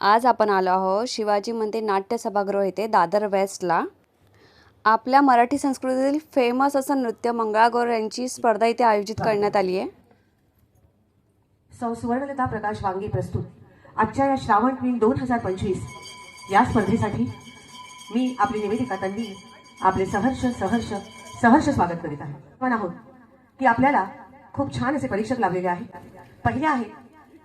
आज आपण आलो आहोत शिवाजी मंदिर नाट्य सभागृह येथे दादर वेस्टला. आपल्या मराठी संस्कृतीतील फेमस असं नृत्य मंगळागौर यांची स्पर्धा इथे आयोजित करण्यात आली आहे. सौ सुवर्णलता प्रकाश वांगी प्रस्तुत. आजच्या या श्रावण क्वीन दोन हजार पंचवीस. या स्पर्धेसाठी मी आपली निवेदिका तन्वी आपले सहर्ष सहर्ष सहर्ष स्वागत करीत आहे. पण आहोत की आपल्याला खूप छान असे परीक्षक लाभलेले आहेत. पहिले आहे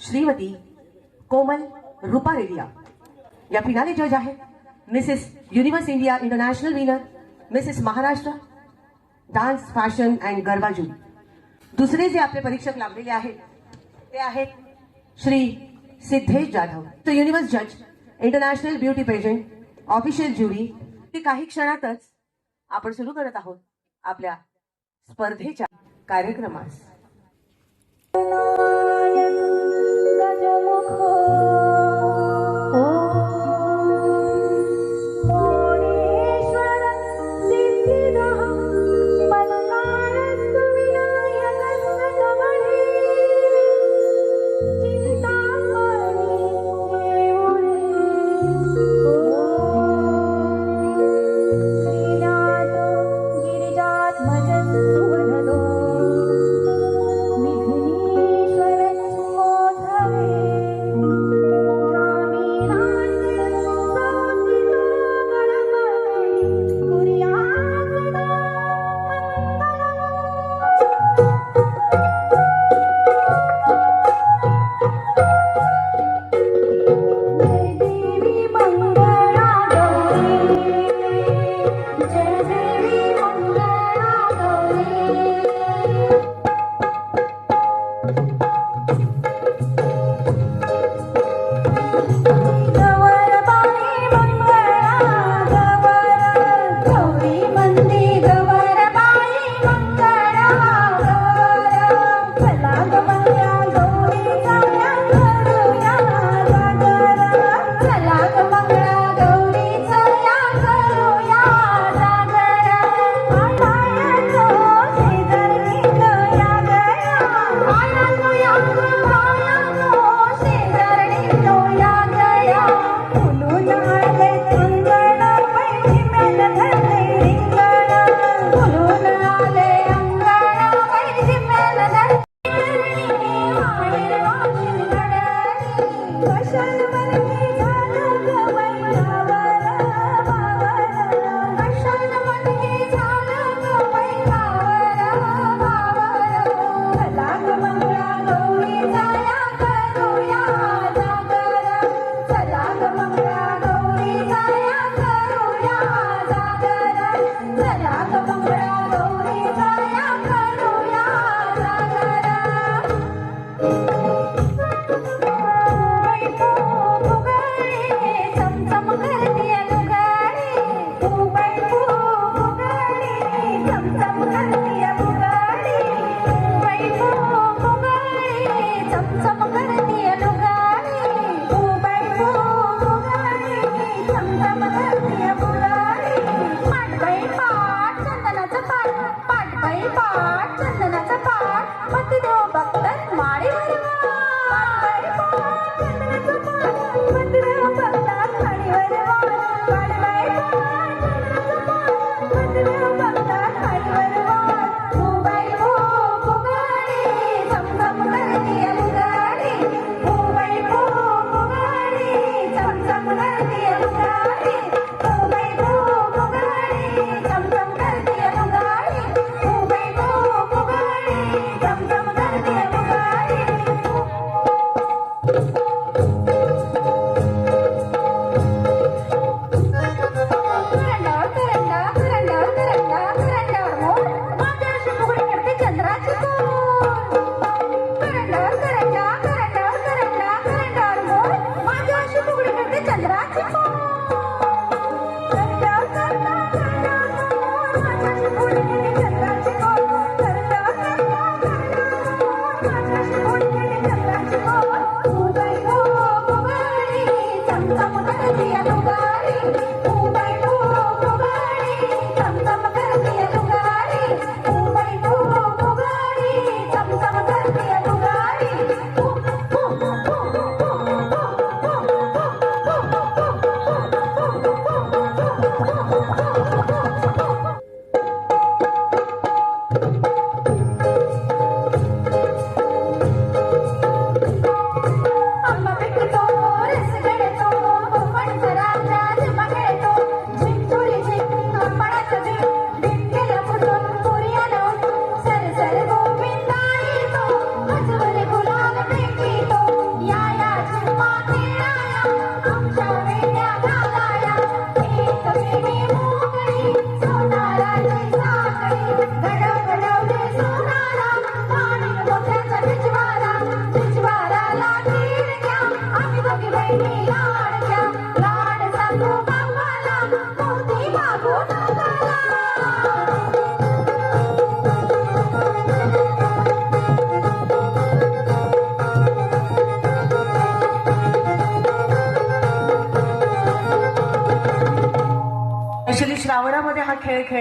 श्रीमती कोमल रुपा रेडिया या फिनाले जज आहे Mrs Universe India international winner Mrs Maharashtra dance fashion and garba jury दुसरे जे आपले परीक्षक लाभलेले आहेत ते आहेत श्री सिद्धेश जाधव. द युनिव्हर्स जज international beauty pageant official jury ते काही क्षणातच आपण सुरू करत आहोत आपल्या स्पर्धेच्या कार्यक्रमास.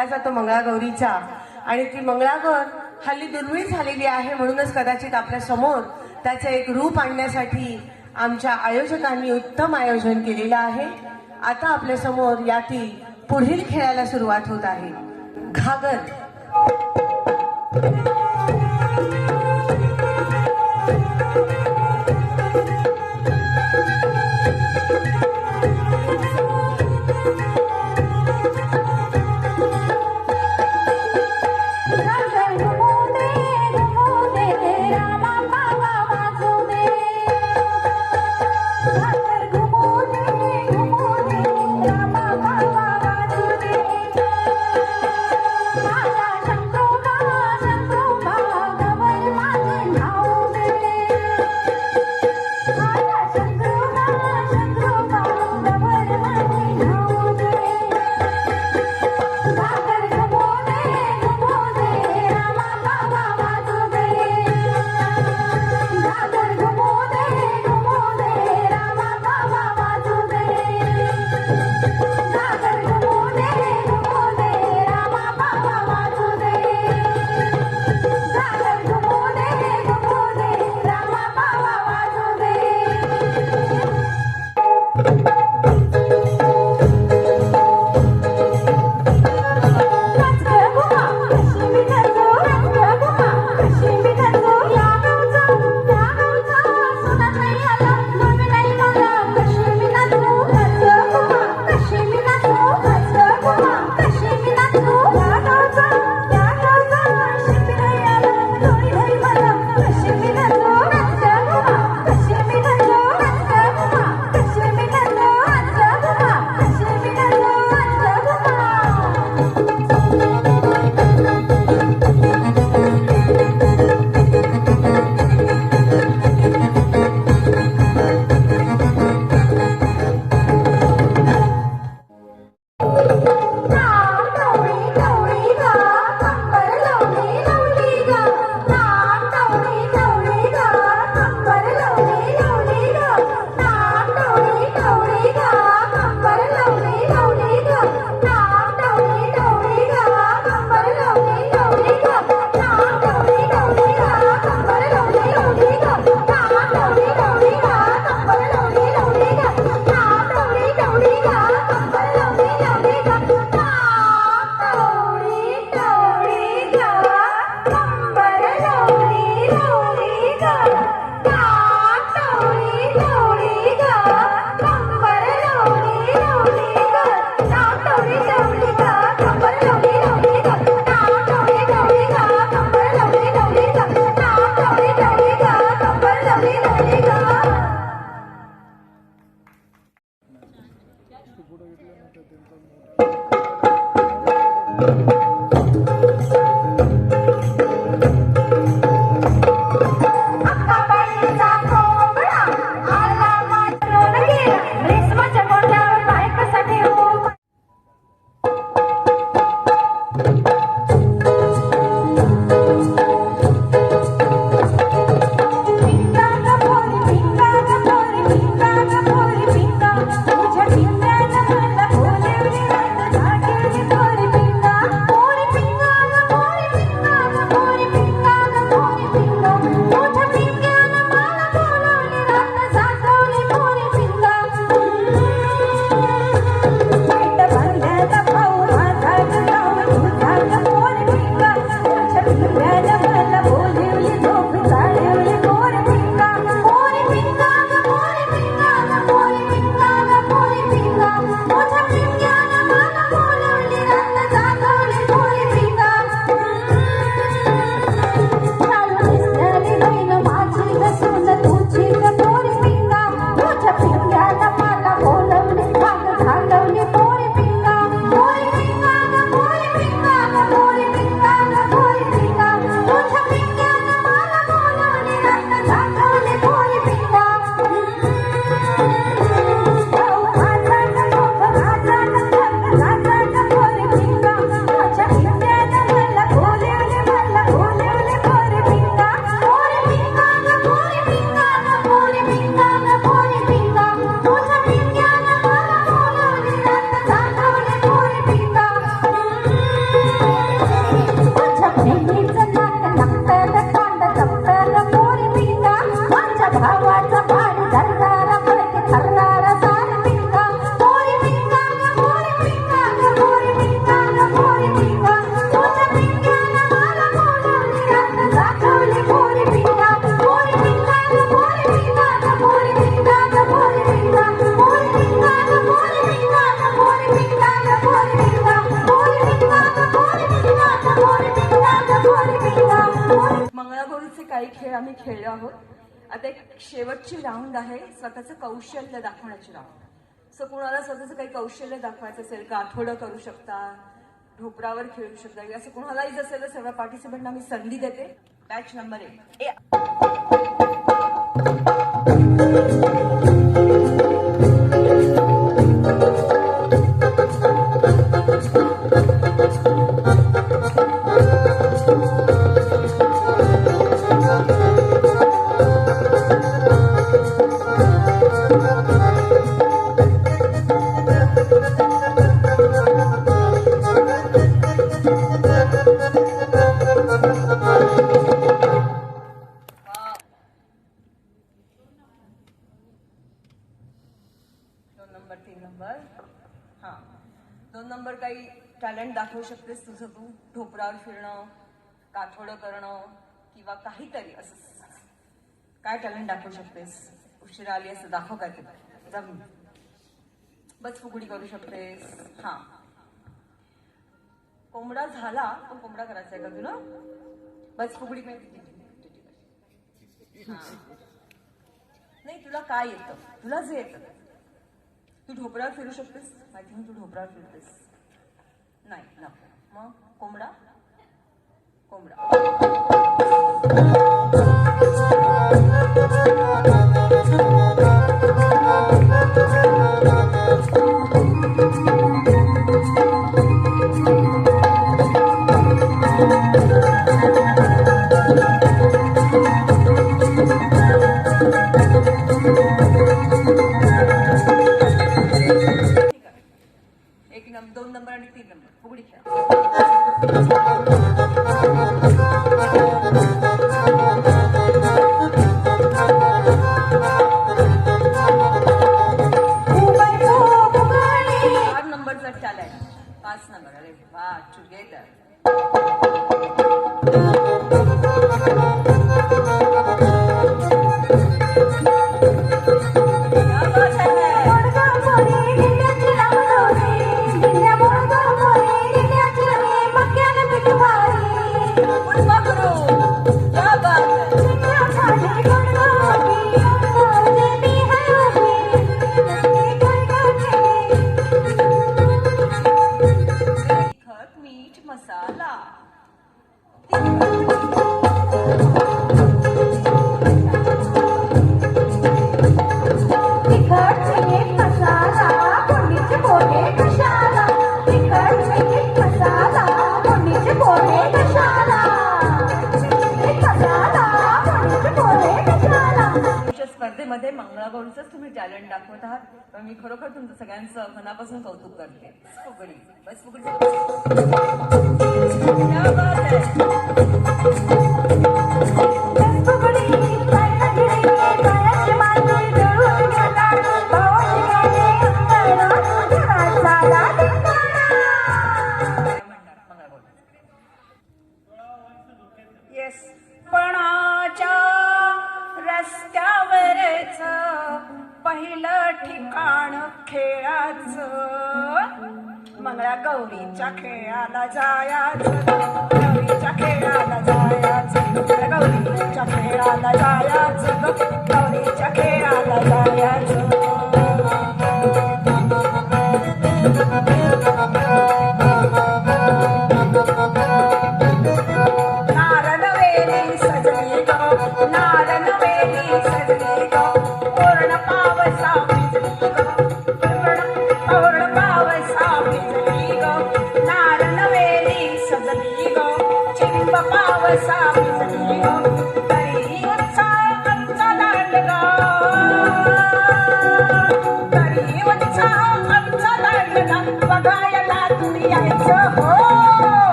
केला जातो मंगळागौरीचा. आणि ती मंगळागौर हल्ली दुर्मिळ झालेली आहे म्हणूनच कदाचित आपल्यासमोर त्याचं एक रूप आणण्यासाठी आमच्या आयोजकांनी उत्तम आयोजन केलेलं आहे. आता आपल्यासमोर यातील पुढील खेळाला सुरुवात होत आहे. घागर. तुझ्या स्वतःचं कौशल्य दाखवण्याची राऊंड सो कुणाला स्वतःचं काही कौशल्य दाखवायचं असेल का? आठवडं करू शकता ढोपरावर खेळू शकता असं कुणालाही असेल तर सगळ्या पार्टिसिपंटना मी संधी देते. बॅच नंबर एक. काही टॅलेंट दाखवू शकतेस तुझं तू? ढोपरावर फिरणं काठोडं करणं किंवा काहीतरी असं. काय टॅलेंट दाखवू शकतेस? उशिरा आली असं दाखव काय ते. जम. बस फुगडी करू शकतेस. हा. कोंबडा झाला पण कोंबडा करायचा आहे का तुला बस फुगडी नाही तुला काय येतं? तुला जे येतं. तू ढोपरावर फिरू शकतेस. आय थिंक तू ढोपरावर फिरतेस. नाही नको. मग कोंबडा? कोंबडा. खेळा Thank you. lo que tú te ahorita.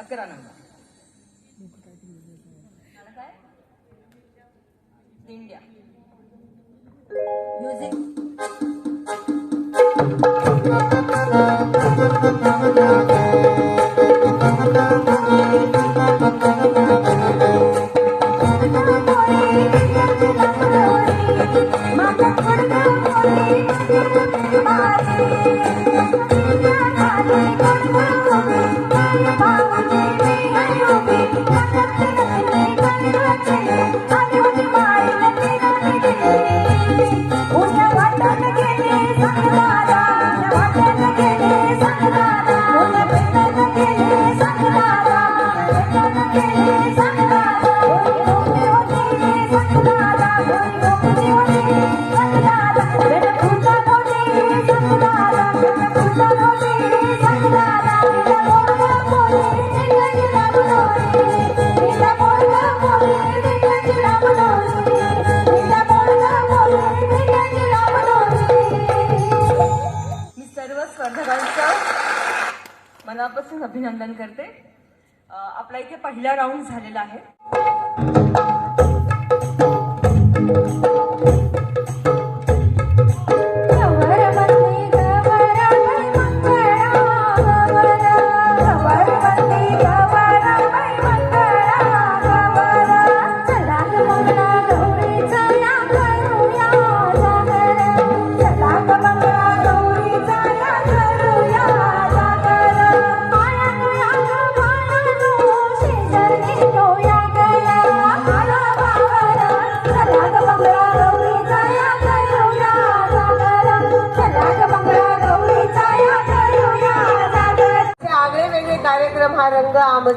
अकरा नंबर. इंडिया दिंड्या मनापासून अभिनंदन करते. आपला इथे पहिला राऊंड झालेला आहे.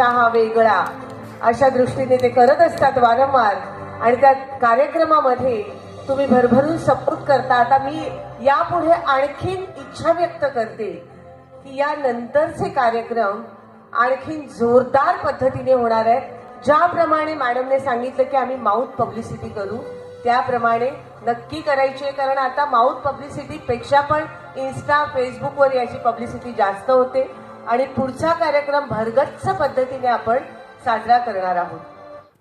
आमचा हा वेगळा. अशा दृष्टीने ते करत असतात वारंवार. आणि त्या कार्यक्रमामध्ये तुम्ही भरभरून सपोर्ट करता. आता मी यापुढे आणखीन इच्छा व्यक्त करते की या नंतरचे कार्यक्रम आणखीन जोरदार पद्धतीने होणार आहेत. ज्याप्रमाणे मॅडमने सांगितलं की आम्ही माउथ पब्लिसिटी करू. त्याप्रमाणे नक्की करायची आहे. कारण आता माउथ पब्लिसिटी पेक्षा पण इन्स्टा फेसबुकवर याची पब्लिसिटी जास्त होते. आणि पुढचा कार्यक्रम भरगच्च पद्धतीने आपण साजरा करणार आहोत.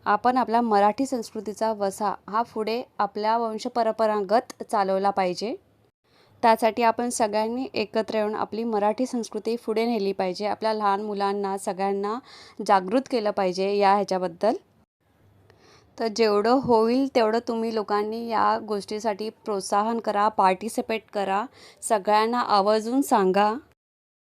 आपण आपल्या मराठी संस्कृतीचा वसा हा पुढे आपल्या वंशपरंपरागत चालवला पाहिजे. त्यासाठी आपण सगळ्यांनी एकत्र येऊन आपली मराठी संस्कृती पुढे नेली पाहिजे. आपल्या लहान मुलांना सगळ्यांना जागृत केलं पाहिजे या ह्याच्याबद्दल. तर जेवढं होईल तेवढं तुम्ही लोकांनी या गोष्टीसाठी प्रोत्साहन करा पार्टिसिपेट करा. सगळ्यांना आवर्जून सांगा.